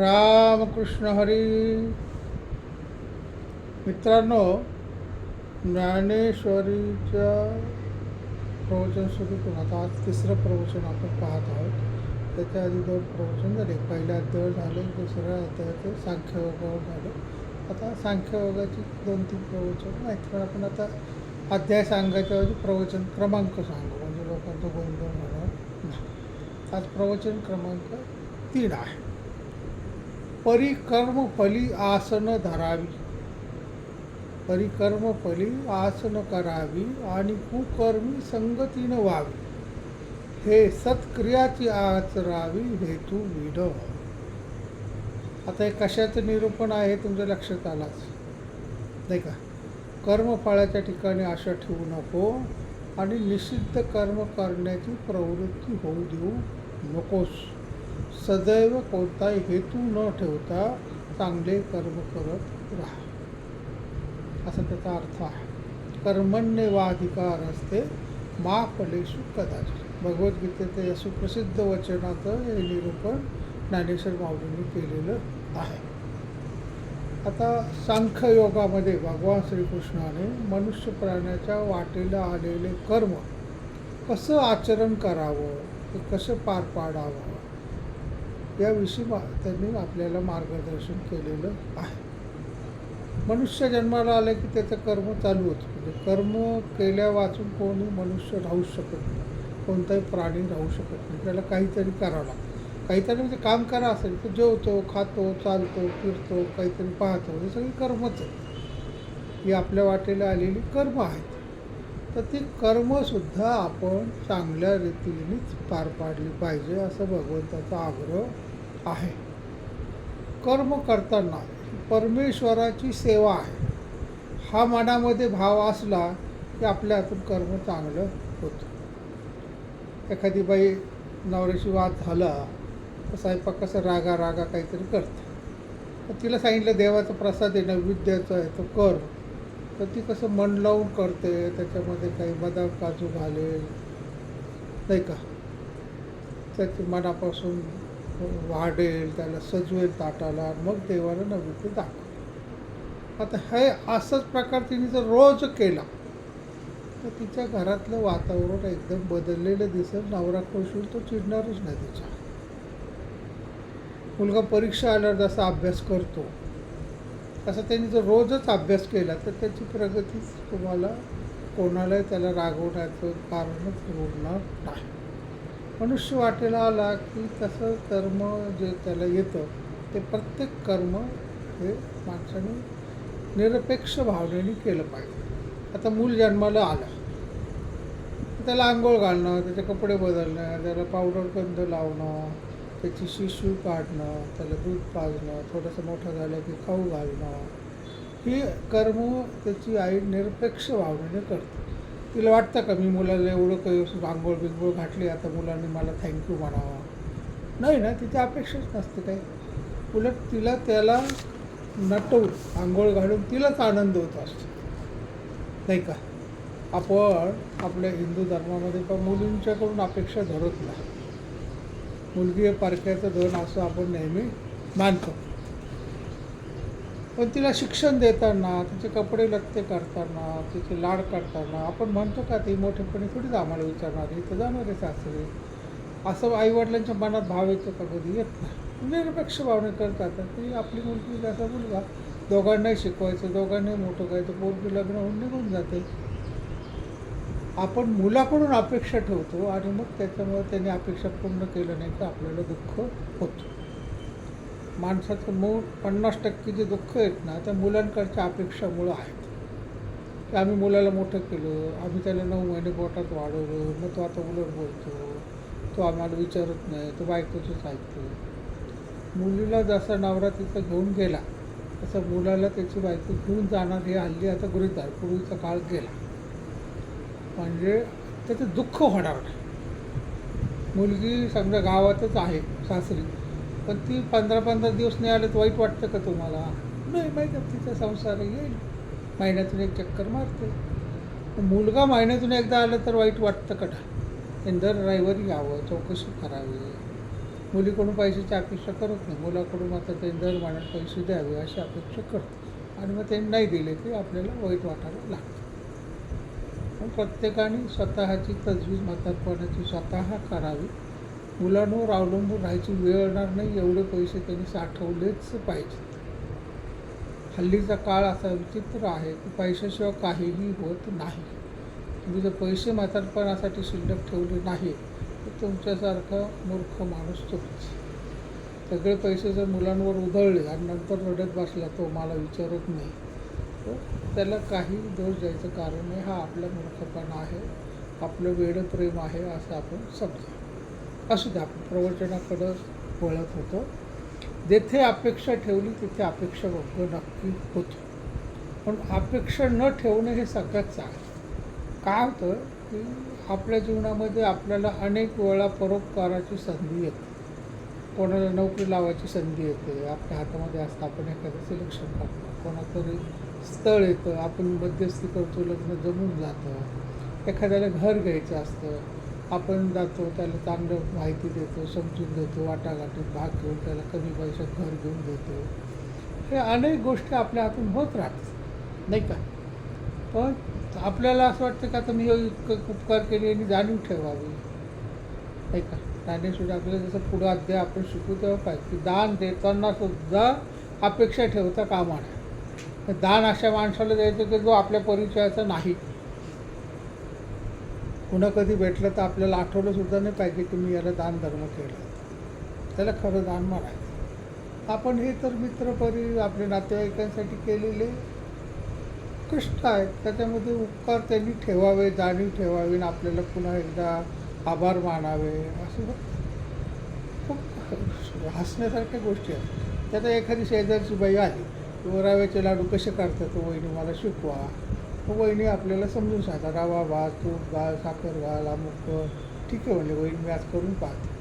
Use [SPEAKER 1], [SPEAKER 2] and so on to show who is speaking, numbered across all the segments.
[SPEAKER 1] रामकृष्ण हरी। मित्रांनो ज्ञानेश्वरीच्या प्रवचन सुरू करून आता आज तिसरं प्रवचन आपण पाहत आहोत. त्याच्या आधी दोन प्रवचन झाले. पहिल्या अध्याय झाले दुसऱ्या अध्यायाचे सांख्ययोगावर झालं. आता सांख्ययोगाची दोन तीन प्रवचन आहेत. पण आपण आता अध्याय सांगायच्या ऐवजी प्रवचन क्रमांक सांगू. म्हणजे लोकांचा गोंधळ होणार नाही आज प्रवचन क्रमांक तीन आहे. परिकर्मफली आसन धरावी. परिकर्मफली आसन करावी आणि कुकर्मी संगतीनं व्हावी. हे सत्क्रियाची आचरावी हेतू विड आता हे कशाचं निरूपण आहे तुमच्या लक्षात आलाच. नाही का? कर्मफळाच्या ठिकाणी आशा ठेवू नको आणि निषिद्ध कर्म करण्याची प्रवृत्ती होऊ देऊ नकोस. सदैव कोणताही हेतू न ठेवता चांगले कर्म करत राहा. असा त्याचा अर्थ आहे. कर्मण्यवाधिकार असते. मा फलेशु कदाचित. भगवद्गीतेचं या सुप्रसिद्ध वचनाचं हे निरूपण ज्ञानेश्वर माऊलींनी केलेलं आहे. आता सांख्ययोगामध्ये भगवान श्रीकृष्णाने मनुष्य प्राण्याच्या वाटेला आलेले कर्म कसं आचरण करावं? ते कसं पार पाडावं? याविषयी मा त्यांनी आपल्याला मार्गदर्शन केलेलं आहे. मनुष्य जन्माला आलं की त्याचं कर्म चालू होतं. म्हणजे कर्म केल्या वाचून कोणी मनुष्य राहू शकत नाही. कोणताही प्राणी राहू शकत नाही. त्याला काहीतरी करावं लागतं. काहीतरी म्हणजे काम करा असेल तर जेवतो खातो चालतो फिरतो काहीतरी पाहतो. हे सगळी कर्मच आहेत. ही आपल्या वाटेला आलेली कर्म आहेत. तर ती कर्मसुद्धा आपण चांगल्या रीतीनेच पार पाडली पाहिजे असं भगवंताचा आग्रह आहे. कर्म करताना परमेश्वराची सेवा आहे. हा मनामध्ये भाव असला की आपल्या हातून कर्म चांगलं होतं. एखादी बाई नवऱ्याशी वाद झाला तर स्वयंपाक कसं रागा रागा काहीतरी करते. तर तिला सांगितलं देवाचा प्रसाद आहे नैवेद्याचा आहे तो कर. तर ती कसं मन लावून करते त्याच्यामध्ये काही बदाम काजू घालेल. नाही का? त्याची मनापासून वाढेल त्याला सजवेल ताटाला मग देवाला नैवेद्य दाखव आता हे असंच प्रकार तिने जर रोज केला तर तिच्या घरातलं वातावरण एकदम बदललेलं दिसेल. नवरा खुश होईल तो चिडणारच नाही तिच्या. मुलगा परीक्षा आल्यावर जसा अभ्यास करतो तसा त्यांनी जर रोजच अभ्यास केला तर त्याची प्रगतीच तुम्हाला कोणालाही त्याला रागवण्याचं कारणच उरणार नाही. मनुष्य वाटेला आला की तसं कर्म जे त्याला येतं ते प्रत्येक कर्म हे माणसाने निरपेक्ष भावनेने केलं पाहिजे. आता मूल जन्माला आलं. त्याला आंघोळ घालणं त्याचे कपडे बदलणं त्याला पावडर गंध लावणं त्याची शिशू काढणं त्याला दूध पाजणं थोडंसं मोठं झालं की खाऊ घालणं ही कर्म त्याची आई निरपेक्ष भावनेने करते. तिला वाटतं का मी मुलाला एवढं काही आंघोळ बिंघोळ घातली आता मुलांनी मला थँक्यू म्हणावं? नाही ना तिथे अपेक्षाच नसते काही. उलट तिला त्याला नटवून आंघोळ घालून तिलाच आनंद होत असतो. नाही का? आपण आपल्या हिंदू धर्मामध्ये पण मुलींच्याकडून अपेक्षा धरत नाही. मुलगी हे पारख्याचं धन असं आपण नेहमी मानतो. पण तिला शिक्षण देताना तिचे कपडे लत्ते करताना तिचे लाड करताना आपण म्हणतो का ती मोठेपणी थोडीच आम्हाला विचारणार इथं जाणार आहे. सासरे असं आईवडिलांच्या मनात भाव येतो का कधी? येत नाही. निरपेक्ष भावने करतात. तर ती आपली मुलगी जसा मुलगा दोघांनाही शिकवायचं दोघांनाही मोठं करायचं पोरगी लग्न होऊन निघून जाते. आपण मुलाकडून अपेक्षा ठेवतो आणि मग त्याच्यामुळे त्याने अपेक्षा पूर्ण केलं नाही तर आपल्याला दुःख होतं. माणसाचं मूळ पन्नास टक्के जे दुःख आहेत ना त्या मुलांकडच्या अपेक्षामुळं आहेत. की आम्ही मुलाला मोठं केलं आम्ही त्याला नऊ महिने पोटात वाढवलं मग तो आता उलट बोलतो. तो आम्हाला विचारत नाही तो बायकोचंच ऐकतो. मुलीला जसा नवरा तिथं घेऊन गेला तसं मुलाला त्याची बायको घेऊन जाणार हे हल्ली आता गृहित आहे. पूर्वीचा काळ गेला. म्हणजे त्याचं दुःख होणार नाही. मुलगी समजा गावातच आहे सासरी. पण ती पंधरा पंधरा दिवस नाही आले तर वाईट वाटतं का तुम्हाला? नाही माहीत आहे तिचा संसार येईल. महिन्यातून एक चक्कर मारते. मुलगा महिन्यातून एकदा आलं तर वाईट वाटतं का? दर रविवारी यावं चौकशी करावी. मुलीकडून पैशाची अपेक्षा करत नाही. मुलाकडून आता ते दर महिन्यात पैसे द्यावे अशी अपेक्षा करतो. आणि मग ते नाही दिले की आपल्याला वाईट वाटायला लागतं. पण प्रत्येकाने स्वतःची तजवीज म्हातारपणाची स्वतः करावी. मुलांवर अवलंबून राहायची वेळ येणार नाही एवढे पैसे त्यांनी साठवलेच पाहिजेत हल्लीचा काळ असा विचित्र आहे की पैशाशिवाय काहीही होत नाही. तुम्ही जर पैसे म्हातारपणासाठी शिल्लक ठेवले नाही तर तुमच्यासारखा मूर्ख माणूस तोच सगळे पैसे जर मुलांवर उधळले आणि नंतर रडत बसला तो मला विचारत नाही तर त्याला काही दोष द्यायचं कारण नाही. हा आपला मूर्खपणा आहे आपलं वेडं प्रेम आहे असं आपण समजू. असू द्या आपण प्रवचनाकडं वळत होतो. जेथे अपेक्षा ठेवली तिथे अपेक्षा बघ नक्की होतो. पण अपेक्षा न ठेवणं हे सगळ्यात चांगलं. काय होतं की आपल्या जीवनामध्ये आपल्याला अनेक वेळा परोपकाराची संधी येते. कोणाला नोकरी लावायची संधी येते आपल्या हातामध्ये असतं आपण एखादं सिलेक्शन करतो कोणातरी स्थळ येतं आपण मध्यस्थी करतो लग्न जमून जातं एखाद्याला घर घ्यायचं असतं आपण जातो त्याला चांगलं माहिती देतो समजून देतो वाटाघाटीत भाग घेऊन त्याला कमी पैशात घर घेऊन देतो. हे अनेक गोष्टी आपल्या हातून होत राहतात नाही का? पण आपल्याला असं वाटतं का आता मी हे इतकं उपकार केले आणि जाणीव ठेवावी. नाही का? ज्ञानेश्वरी आपल्याला जसं पुढं अध्याय आपण शिकू तेव्हा पाहिजे. की दान देताना सुद्धा अपेक्षा ठेवता कामा नये. दान अशा माणसाला द्यायचं की जो आपल्या परिचयाचा नाही. कुणा कधी भेटलं तर आपल्याला आठवलं सुद्धा नाही पाहिजे की मी याला दान धर्म केला. त्याला खरं दान म्हणायचं. आपण हे तर मित्रपरी आपल्या नातेवाईकांसाठी केलेले कष्ट आहेत. त्याच्यामध्ये उपकार त्यांनी ठेवावे जाणीव ठेवावी आणि आपल्याला पुन्हा एकदा आभार मानावे. असं खूप हसण्यासारख्या गोष्टी आहेत. त्यात एखादी शेजारची बाई आली किंवा रव्याचे लाडू कसे करतात तो वहिनी? मला शिकवा. हो, वहिनी आपल्याला समजून सांगतात रवा भाज तूप घाल साखर घाल अमुक ठीक आहे म्हणजे वहिनी मी आज करून पाहते.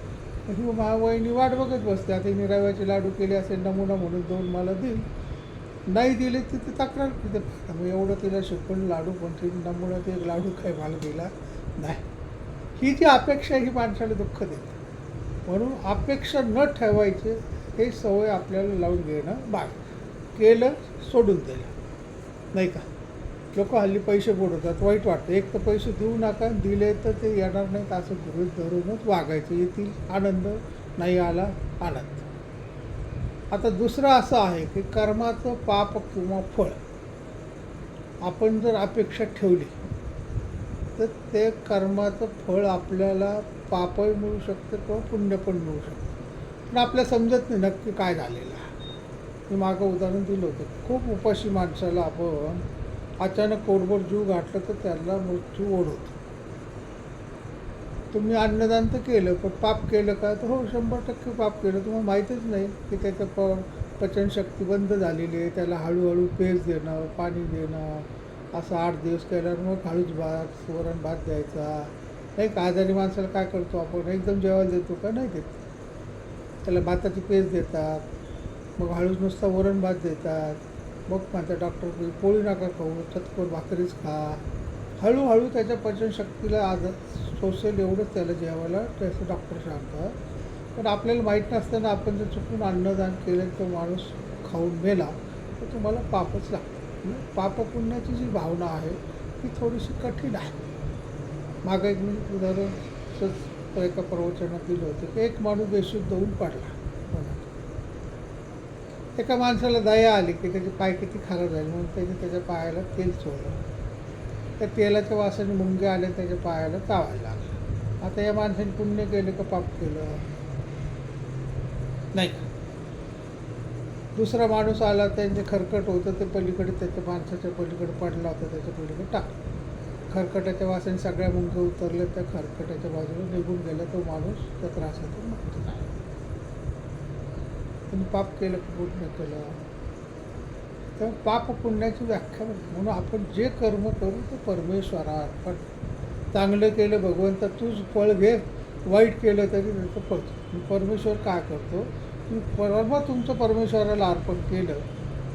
[SPEAKER 1] ही मा वहिनी वाट बघत बसते. आता मी रव्याचे लाडू केले असे नमुना म्हणून दोन मला देईल नाही दिले तर ते तक्रार तिथे मग एवढं तिला शिकवण लाडू पण ते नमुना ते लाडू काय मला दिला नाही. ही जी अपेक्षा ही माणसाला दुःख देते. म्हणून अपेक्षा न ठेवायचे हे सवय आपल्याला लावून घेणं बाग केलं सोडून दिलं. नाही का? लोक हल्ली पैसे बुडवतात वाईट वाटतं. एक तर पैसे देऊ नका दिले तर ते येणार नाहीत असं गृहित धरूनच वागायचं. येतील आनंद नाही आला आनंद. आता दुसरं असं आहे की कर्माचं पाप किंवा फळ आपण जर अपेक्षा ठेवली तर ते कर्माचं फळ आपल्याला पापही मिळू शकतं किंवा पुण्य पण मिळू शकतं. पण आपल्याला समजत नाही नक्की काय झालेलं आहे. मी मागं उदाहरण दिलं होतं. खूप उपाशी माणसाला आपण अचानक कोडभर जीव घातलं तर त्याला मृत्यू ओढवतो तुम्ही अन्नदान तर केलं पण पाप केलं का? तर हो शंभर टक्के पाप केलं. तुम्हाला माहीतच नाही की त्याचं प पचनशक्ती बंद झालेली आहे. त्याला हळूहळू पेज देणं पाणी देणं असं आठ दिवस केल्यावर मग हळूच भात वरण भात द्यायचा. नाही का? आजारी माणसाला काय करतो आपण? एकदम जेवायला देतो का? नाही देत. त्याला भाताची पेज देतात. मग हळूच नुसता वरण भात देतात. मग म्हणतात डॉक्टर पोळी नका खाऊ चतकोर भाकरीच खा. हळूहळू त्याच्या पचनशक्तीला आज सोसेल एवढंच त्याला जेवायला त्याचं डॉक्टर सांगतात पण आपल्याला माहीत नसताना आपण जर चुकून अन्नदान केलं तर माणूस खाऊन मेला तर तुम्हाला पापच लागतं म्हणजे पाप पुण्याची जी भावना आहे ती थोडीशी कठीण आहे. मागं एक मी उदाहरण एका प्रवचनात दिलं होतं की एक माणूस बेशुद्ध होऊन पडला. एका माणसाला दया आली की त्याचे पाय किती खराब झाले म्हणून त्याने त्याच्या पायाला तेल सोडलं. त्या तेलाच्या वासाने मुंगे आले त्याच्या पायाला चावायला लागला. आता या माणसाने पुण्य केलं का पाप केलं? नाही. का दुसरा माणूस आला त्यांचे खरकट होतं ते पलीकडे त्याच्या माणसाच्या पलीकडे पडला होता त्याच्या पलीकडे टाकलं. खरकटाच्या वासाने सगळ्या मुंगे उतरले त्या खरकटाच्या बाजूला निघून गेला तो माणूस त्या त्रासातून मुक्त झाला. त्यांनी पाप केलं की पुण्य केलं. तर पाप पुण्याची व्याख्या म्हणून आपण जे कर्म करू ते परमेश्वरा पण चांगलं केलं भगवंत तूच फळ घे. वाईट केलं तरी त्याचं फळ. परमेश्वर काय करतो? की परम तुमचं परमेश्वराला अर्पण केलं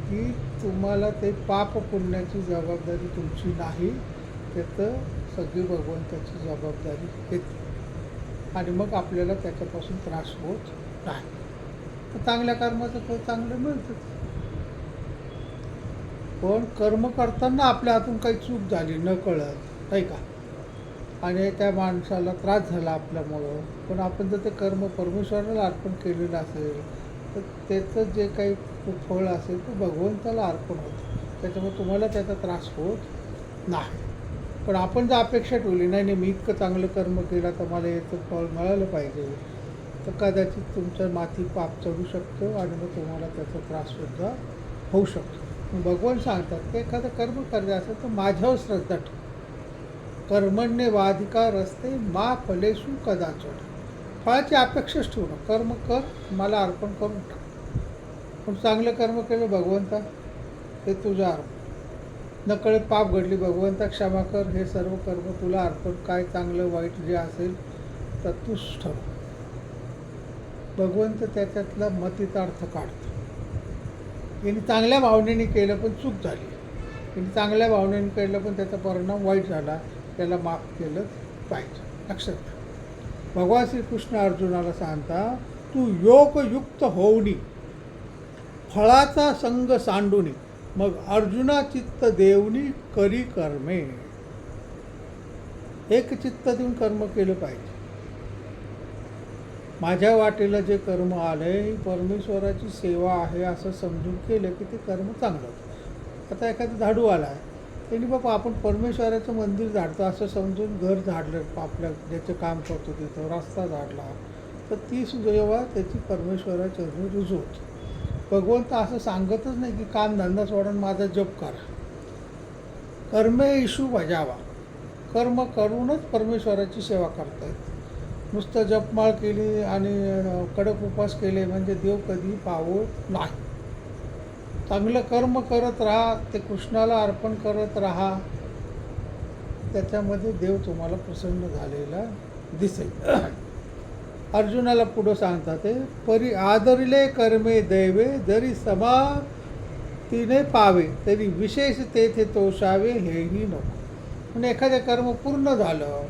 [SPEAKER 1] की तुम्हाला ते पाप पुण्याची जबाबदारी तुमची नाही त्याचं सगळी भगवंताची जबाबदारी येते आणि मग आपल्याला त्याच्यापासून त्रास होत नाही. चांगल्या कर्माचं फळ चांगलं मिळतं. पण कर्म करताना आपल्या हातून काही चूक झाली न कळत नाही का? आणि त्या माणसाला त्रास झाला आपल्यामुळं. पण आपण जर ते कर्म परमेश्वराला अर्पण केलेलं असेल तर त्याचं जे काही फळ असेल ते भगवंताला अर्पण होतं. त्याच्यामुळे तुम्हाला त्याचा त्रास होत नाही. पण आपण जर अपेक्षा ठेवली नाही नाही मी इतकं चांगलं कर्म केलं तर मला याचं फळ मिळालं पाहिजे. तर कदाचित तुमचं माती पाप चढू शकतो आणि मग तुम्हाला त्याचा त्राससुद्धा होऊ शकतो. भगवान सांगतात की एखादं कर्म करायचं असेल तर माझ्यावर श्रद्धा ठेव. कर्मण्य वाधिका रस्ते मा फलेसू कदाचित फळाची अपेक्षाच ठेवू नका. कर्म कर मला अर्पण करून टाक पण चांगलं कर्म केलं भगवंता ते तुझं अर्पण. नकळत पाप घडली भगवंता क्षमा कर. हे सर्व कर्म तुला अर्पण. काय चांगलं वाईट जे असेल तर तूच ठरव भगवंत त्याच्यातला मतितार्थ काढतो. यांनी चांगल्या भावनेने केलं पण चूक झाली. यांनी चांगल्या भावनेने केलं पण त्याचा परिणाम वाईट झाला. त्याला माफ केलं पाहिजे. लक्षात घ्या भगवान श्रीकृष्ण अर्जुनाला सांगता तू योगयुक्त होऊनी फळाचा संग सांडूनी मग अर्जुना चित्त देवनी करी कर्मे. एक चित्त देऊन कर्म केलं पाहिजे. माझ्या वाटेला जे कर्म आलंय परमेश्वराची सेवा आहे असं समजून केलं की ते कर्म चांगलं होतं. आता एखादा झाडू आला आहे त्यांनी बाबा आपण परमेश्वराचं मंदिर झाडतो असं समजून घर झाडलं आपल्या ज्याचं काम करतो तिथं रस्ता झाडला तर ती जेव्हा त्याची परमेश्वराच्या रुजू होती. भगवंत असं सांगतच नाही की काम धंदा सोडून माझा जप करा. कर्मे इशू बजावा कर्म करूनच परमेश्वराची सेवा करता येते नुसतं जपमाळ केली आणि कडक उपवास केले म्हणजे देव कधी पावत नाही. चांगलं कर्म करत राहा ते कृष्णाला अर्पण करत राहा. त्याच्यामध्ये देव तुम्हाला प्रसन्न झालेला दिसेल. अर्जुनाला पुढं सांगतात ते परी आदरिले कर्मे दैवे जरी समा तिने पावे तरी विशेष तेथे तोषावे हेही नको. म्हणजे एखादं कर्म पूर्ण झालं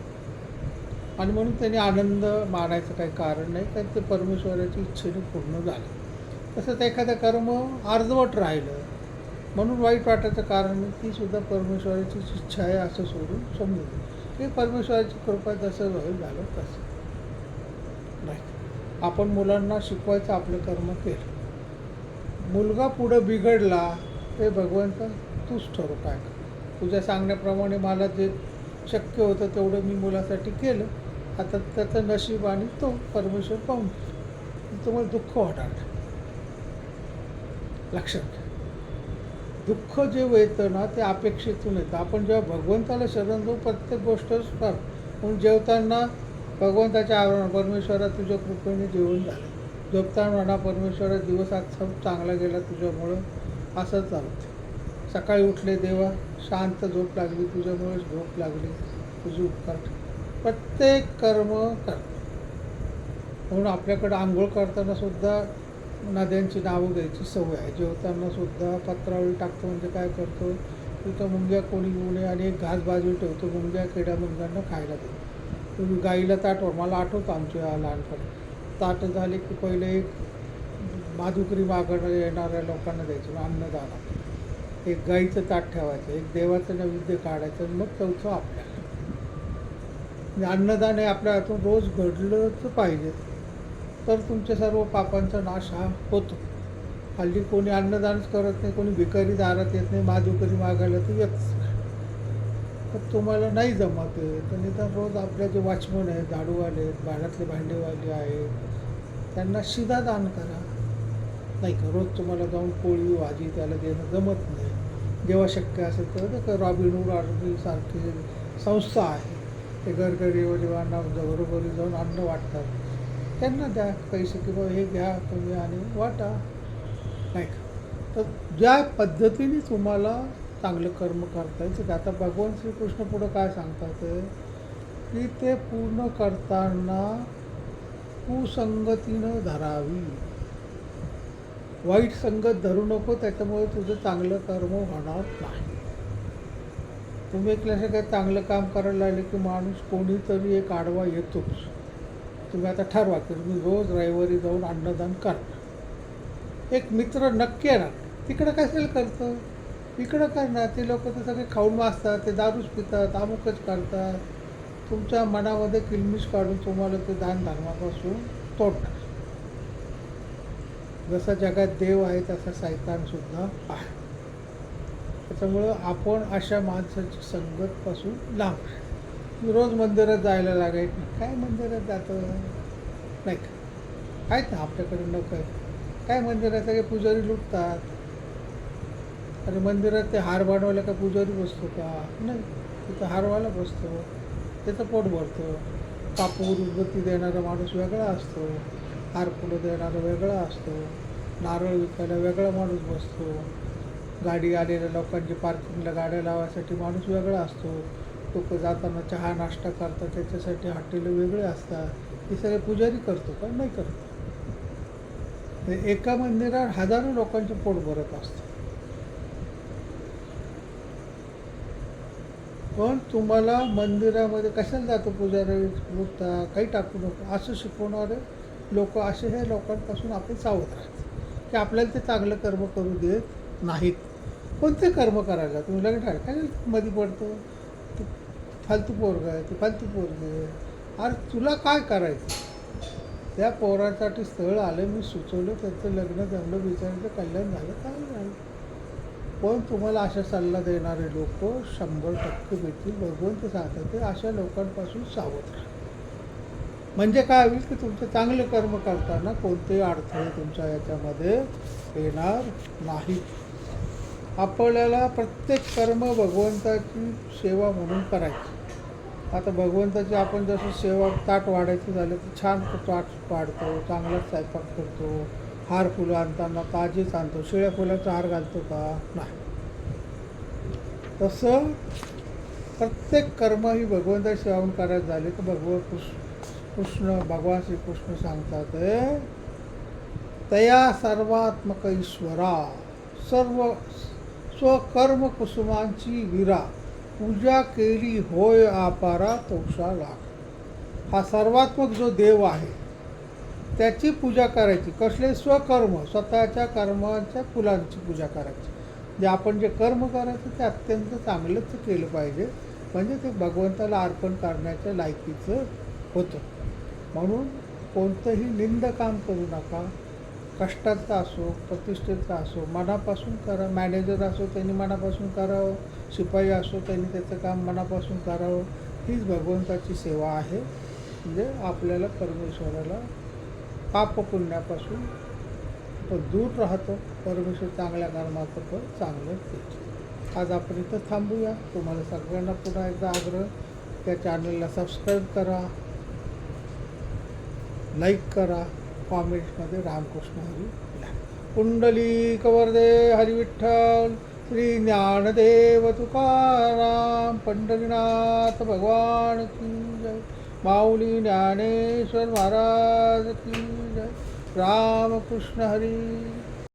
[SPEAKER 1] आणि म्हणून त्यांनी आनंद मानायचं काही कारण नाही कारण ते परमेश्वराची इच्छेने पूर्ण झाले. तसंच एखादं कर्म अर्धवट राहिलं म्हणून वाईट वाटायचं कारण नाही ती सुद्धा परमेश्वराची इच्छा आहे असं सोडून समजून की परमेश्वराची कृपा जसं होईल झालं तसं. नाही. आपण मुलांना शिकवायचं आपलं कर्म केलं. मुलगा पुढं बिघडला ते भगवंत तूच ठरव काय तुझ्या सांगण्याप्रमाणे मला जे शक्य होतं तेवढं मी मुलासाठी केलं. आता त्याचं नशीब आणि तो परमेश्वर पाहून तुम्हाला दुःख वाटणार लक्षात घ्या दुःख जे येतं ना ते अपेक्षेतून येतं. आपण जेव्हा भगवंताला शरण देऊ प्रत्येक गोष्टच म्हणून जेवताना भगवंताच्या आवरण परमेश्वरा तुझ्या कृपेने जेवण झालं झोपताना म्हणा परमेश्वरा दिवस आज सब चांगला गेला तुझ्यामुळं. असं चालतं. सकाळी उठले देवा शांत झोप लागली तुझ्यामुळेच झोप लागली. तुझी उपकार ठेव. प्रत्येक कर्म कर. म्हणून आपल्याकडं आंघोळ करताना सुद्धा नद्यांची नावं घ्यायची सवय आहे. जेवताना सुद्धा पत्रावळी टाकतो म्हणजे काय करतो? तिथं मुंग्या कोणी येऊ नये आणि एक घास बाजू ठेवतो. मुंग्या किड्या मुंग्यांना खायला देतो. तुम्ही गाईला ताटवर मला आठवतं आमच्या लहानपणी. ताट झाले की पहिले एक माधुकरी मागणं येणाऱ्या लोकांना द्यायचं अन्नदाना एक गाईचं ताट ठेवायचं एक देवाचं नैवेद्य काढायचं मग चौथं आपल्याला म्हणजे अन्नदान हे आपल्या हातून रोज घडलंच पाहिजे. तर तुमच्या सर्व पापांचा नाश हा होतो. हल्ली कोणी अन्नदानच करत नाही कोणी भिकारी दारात येत नाही माधुकरी मागायला तर येतच तर तुम्हाला नाही जमत आहे तर निदान रोज आपल्या जे वॉचमन आहेत झाडूवाले आहेत भांड्यातले भांडेवाले आहेत त्यांना शिदा दान करा. नाही का? रोज तुम्हाला जाऊन पोळी भाजी त्याला देणं जमत नाही. जेव्हा शक्य असेल तर ते रॉबिनहूड सारखी संस्था आहे. ते घरगरीवाना घरोघरी जाऊन अन्न वाटतात. त्यांना द्या पैसे की बाबा हे घ्या तुम्ही आणि वाटा. नाही का? तर ज्या पद्धतीने तुम्हाला चांगलं कर्म करता येईल आता भगवान श्रीकृष्ण पुढं काय सांगतात? की ते पूर्ण करताना कुसंगतीनं धरावी. वाईट संगत धरू नको त्याच्यामुळे तुझं चांगलं कर्म होणार नाही. तुम्ही एक काही चांगलं काम करायला लागले की माणूस कोणीतरी एक आडवा येतोच. तुम्ही आता ठरवा की तुम्ही रोज रविवारी जाऊन अन्नदान करा. एक मित्र नक्की येणार. तिकडं कशाला करतं? इकडं करणार. ते लोक ते सगळे खाऊन वाचतात ते दारूच पितात अमुकच करतात. तुमच्या मनामध्ये किलमिश काढून तुम्हाला ते दान धर्मापासून तोडणार. जसा जगात देव आहे तसा सैतानसुद्धा आहे. त्याच्यामुळं आपण अशा माणसाची संगतपासून लांब. रोज मंदिरात जायला लागायचं काय मंदिरात जातं? नाही का? आहेत ना आपल्याकडे लोक काय मंदिरात सगळे पुजारी लुटतात? आणि मंदिरात ते हार बनवायला का पुजारी बसतो का? नाही. तिथं हारवाला बसतो. त्याचं पोट भरतं. कापूर उदबत्ती देणारा माणूस वेगळा असतो. हार फुलं देणारा वेगळा असतो. नारळ विकायला वेगळा माणूस बसतो. गाडी आलेल्या लोकांची पार्किंगला गाड्या लावायसाठी माणूस वेगळा असतो. लोक जाताना चहा नाश्ता करतात त्याच्यासाठी हॉटेलं वेगळे असतात. हे सगळे पुजारी करतो का? नाही करतो. एका मंदिरात हजारो लोकांचे पोट भरत असतं. पण तुम्हाला मंदिरामध्ये कशाला जातो पुजारी? लुटता काही टाकू नको. असं शिकवणारे लोक असे हे लोकांपासून आपण सावध राहतात. की आपल्याला ते चांगलं कर्म करू देत नाहीत. कोणते कर्म करायला? तुम्ही लग्न ठरवा. काय मध्ये पडतो. तू फालतू पोरग आहे तू फालतू पोरग आहे. अरे तुला काय करायचं? त्या पोरासाठी स्थळ आलं मी सुचवलं त्यांचं लग्न जमलं विचारलं कल्याण झालं काय झालं पण तुम्हाला अशा सल्ला देणारे लोक? शंभर टक्के भेटतील. भगवंत सांगतात ते अशा लोकांपासून सावध राहा. म्हणजे काय होईल की तुमचे चांगले कर्म करताना कोणतेही अडथळे तुमच्या याच्यामध्ये येणार नाही आपल्याला प्रत्येक कर्म भगवंताची सेवा म्हणून करायची. आता भगवंताची आपण जसं सेवा ताट वाढायची झाली तर छान ताट वाढतो चांगला स्वयंपाक करतो हार फुलं आणताना ताजीच आणतो शिळ्या फुलाचा हार घालतो का? नाही. तसं प्रत्येक कर्म ही भगवंताची सेवा करायचं झाले तर भगवत कृष्ण भगवान भगवान श्रीकृष्ण सांगतात तया सर्वात्मक ईश्वरा सर्व स्वकर्म कुसुमांची विरा पूजा केली होय आपारा तोषा लाग हा सर्वात्मक जो देव आहे त्याची पूजा करायची. कसले? स्वकर्म स्वतःच्या कर्माच्या फुलांची पूजा करायची. जे आपण जे कर्म करायचं ते अत्यंत चांगलंच केलं पाहिजे. म्हणजे ते भगवंताला अर्पण करण्याच्या लायकीचं होतं. म्हणून कोणतंही निंद काम करू नका. कष्टाचं असो प्रतिष्ठेचं असो मनापासून करा. मॅनेजर असो त्यांनी मनापासून करावं. शिपाई असो त्यांनी त्याचं काम मनापासून करावं. हीच भगवंताची सेवा आहे. म्हणजे आपल्याला परमेश्वराला पापपुण्यापासून आपण दूर राहतो. परमेश्वर चांगल्या कर्माचं पण चांगलं देतो. आज आपण इथं थांबूया. तुम्हाला सगळ्यांना पुन्हा एकदा आग्रह त्या चॅनलला सबस्क्राईब करा. लाईक करा कॉमेंट्समध्ये रामकृष्ण हरी कुंडली कवरदे हरिविठ्ठल श्री ज्ञानदेव तुकाराम पंढरीनाथ भगवान की जय. माऊली ज्ञानेश्वर महाराज की जय. रामकृष्ण हरी